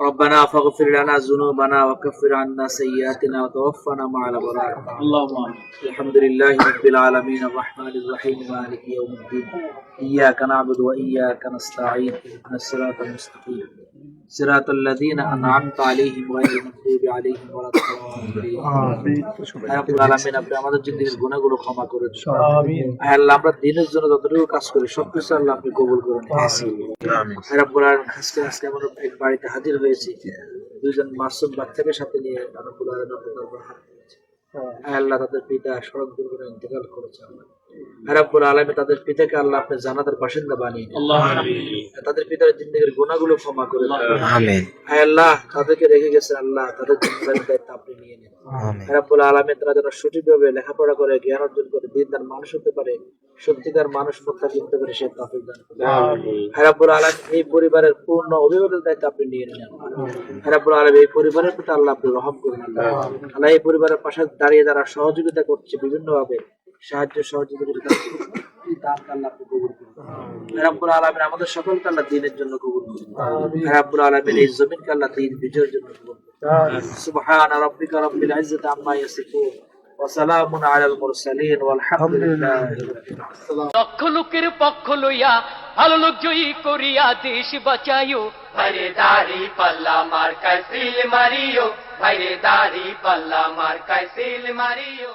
ربنا فاغفر لنا ذنوبنا وكفر عنا سيئاتنا وتوفنا مع الأبرار. اللهم آمين. الحمد لله رب العالمين الرحمن الرحيم مالك يوم الدين. إياك نعبد وإياك نستعين اهدنا الصراط المستقيم. صراط الذين أنعمت عليهم غير المغضوب عليهم ولا الضالين آمين আয় রব্বুল আলামিন আপনি আমাদের জিন্দগির গুনাহগুলো ক্ষমা করে দিন آمين আয় আল্লাহ আমরা দিনের জন্য যতটুকু কাজ করি সবকিছু আল্লাহ আপনি কবুল করে নিন আয় রব্বুল আলামিন আজকে আজকে আমরা এক বাড়িতে হাজির হয়েছি দুইজন মাসুম বাচ্চাকে সাথে নিয়ে রব্বুল আলামিন আপনার দরবারে হাত তুলেছি। আয় আল্লাহ তাদের পিতা সড়ক দুর্ঘটনায় ইন্তেকাল করেছে আল্লাহ আয় রাব্বুল আলামিন তাদের পিতাকে আল্লাহ আপনি জান্নাতের বাসিন্দা বানিয়ে দিন তাদের পিতার জিন্দেগির গুনাহগুলো ক্ষমা করে দিন। আমিন। হে আল্লাহ তাদেরকে রেখে আল্লাহ তাদের দায়িত্ব আপনি নিয়ে নিন। আমিন। রাব্বুল আলামিন তারা যেন সঠিকভাবে লেখাপড়া করে জ্ঞান অর্জন করে দিনদার মানুষ হতে পারে সত্যিকার মানুষ মুত্তাকি হতে পারে সে তৌফিক দান আমিন। হে রাব্বুল আলামিন এই পরিবারের পূর্ণ অভিভাবকের দায়িত্ব আপনি নিয়ে নিন হে রাব্বুল আলামিন এই পরিবারের প্রতি আল্লাহ আপনি রহম করুন আল্লাহ এই পরিবারের পাশে দাঁড়িয়ে যারা সহযোগিতা করছে বিভিন্নভাবে সাহায্য সহযোগিতা করছে এই দানকে আল্লাহ আপনি কবুল করুন হে রাব্বুল আলামিন আমাদের সকলকে আল্লাহ দিনের জন্য কবুল করুন হে রাব্বুল আলামিন এই জমিনকে আল্লাহ দিন বিজয়ের জন্য কবুল করুন سبحان ربك رب العزة عما يصفون وسلام على المرسلين والحمد لله رب العالمين লক্ষ লোকের পক্ষ লইয়া ভালো লোক জয়ী করিয়া দেশ বাঁচাইও ভাইরে দাড়ি পাল্লা মার কাইসিল মারিও ভাইরে দাড়ি পাল্লা মার কাইসিল মারিও